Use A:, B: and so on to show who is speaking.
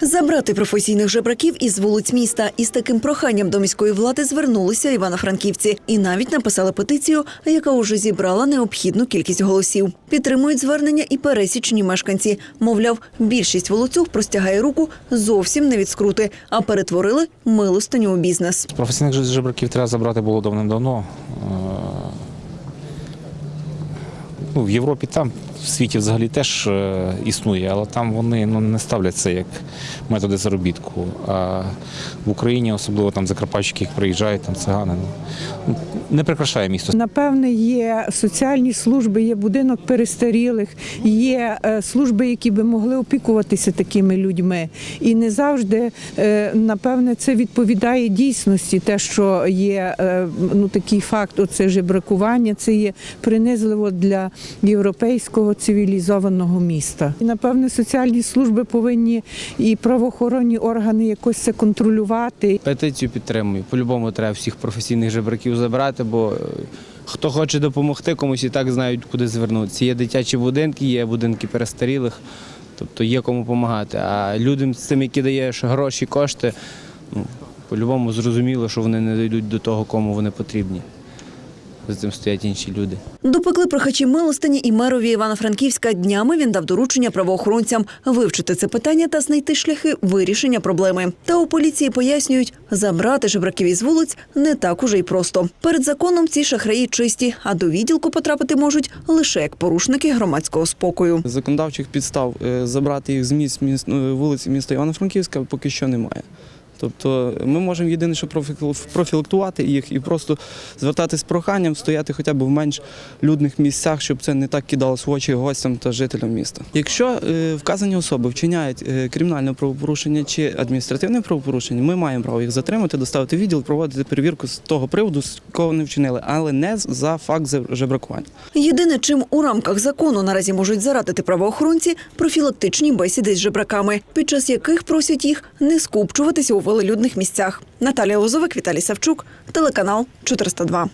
A: Забрати професійних жебраків із вулиць міста. Із таким проханням до міської влади звернулися івано-франківці і навіть написали петицію, яка уже зібрала необхідну кількість голосів. Підтримують звернення і пересічні мешканці. Мовляв, більшість волоцюг простягає руку зовсім не від скрути, а перетворили милостиню у бізнес.
B: Професійних жебраків треба забрати було давним-давно. Ну, в Європі там, в світі взагалі теж е, існує, але там вони ну, не ставлять це як методи заробітку. А в Україні, особливо там закарпатчики, які приїжджають, там цигани, ну, не прикрашає місто.
C: Напевне, є соціальні служби, є будинок перестарілих, є е, служби, які би могли опікуватися такими людьми. І не завжди, е, напевне, це відповідає дійсності. Те, що є ну, такий факт, оце жебракування, це є принизливо для європейського цивілізованого міста. І напевне, соціальні служби повинні і правоохоронні органи якось це контролювати.
D: Петицію підтримую. По-любому треба всіх професійних жебраків забрати, бо е, хто хоче допомогти, комусь і так знають, куди звернутися. Є дитячі будинки, є будинки перестарілих, тобто є кому допомагати. А людям з тим, які даєш гроші, кошти, ну, по-любому зрозуміло, що вони не дійдуть до того, кому вони потрібні. За цим стоять інші люди.
A: Допекли прохачі милостині і мерові Івано-Франківська днями він дав доручення правоохоронцям вивчити це питання та знайти шляхи вирішення проблеми. Та у поліції пояснюють, забрати жебраків із вулиць не так уже й просто. Перед законом ці шахраї чисті, а до відділку потрапити можуть лише як порушники громадського спокою.
E: Законодавчих підстав е, забрати їх з місць міс- ну, вулиць міста Івано-Франківська поки що немає. Тобто ми можемо єдине, що профіл- профілактувати їх і просто звертатись з проханням, стояти хоча б в менш людних місцях, щоб це не так кидалось в очі гостям та жителям міста. Якщо е, вказані особи вчиняють е, кримінальне правопорушення чи адміністративне правопорушення, ми маємо право їх затримати, доставити відділ, проводити перевірку з того приводу, з кого вони вчинили, але не за факт жебракування.
A: Єдине, чим у рамках закону наразі можуть зарадити правоохоронці профілактичні бесіди з жебраками, під час яких просять їх не скупчуватися у велелюдних місцях. Наталія Лозовик, Віталій Савчук, телеканал 402.